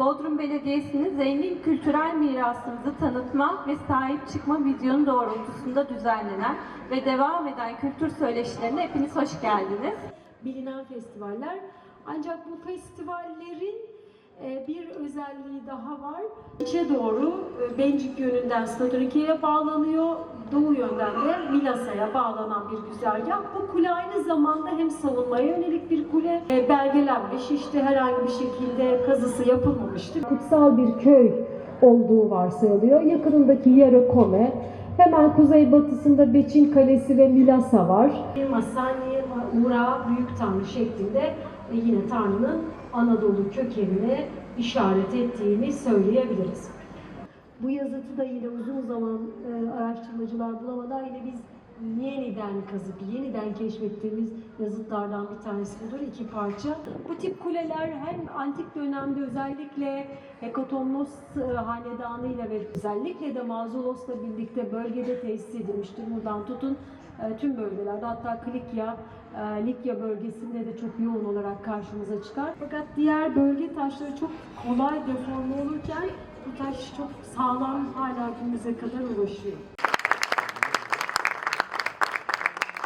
Bodrum Belediyesi'nin zengin kültürel mirasımızı tanıtma ve sahip çıkma vizyonu doğrultusunda düzenlenen ve devam eden kültür söyleşilerine hepiniz hoş geldiniz. bilinen festivaller. Ancak bu festivallerin e, bir özelliği daha var. İçe doğru e, Bencik yönünden Stadionike'ye bağlanıyor. Doğu yönden de Milasa'ya bağlanan bir güzergah. Bu kule aynı zamanda hem savunmaya yönelik bir kule, e, belgelenmiş, işte herhangi bir şekilde kazısı yapılmamıştır. kutsal bir köy olduğu varsayılıyor. Yakınındaki Yarı Kome, hemen kuzeybatısında Beçin Kalesi ve Milasa var. Masani, Ura, Büyük Tanrı şeklinde e, yine Tanrı'nın Anadolu kökenine işaret ettiğini söyleyebiliriz. Bu yazıtı da yine uzun zaman e, araştırmacılar bulamadan yine biz yeniden kazıp, yeniden keşfettiğimiz yazıtlardan bir tanesi budur. iki parça. Bu tip kuleler hem antik dönemde özellikle Hekatomnos e, hanedanıyla ve özellikle de Mauzolos'la birlikte bölgede tesis edilmiştir. Buradan tutun e, tüm bölgelerde hatta Klikya, e, Likya bölgesinde de çok yoğun olarak karşımıza çıkar. Fakat diğer bölge taşları çok kolay deforme olurken bu taş çok sağlam hala günümüze kadar ulaşıyor.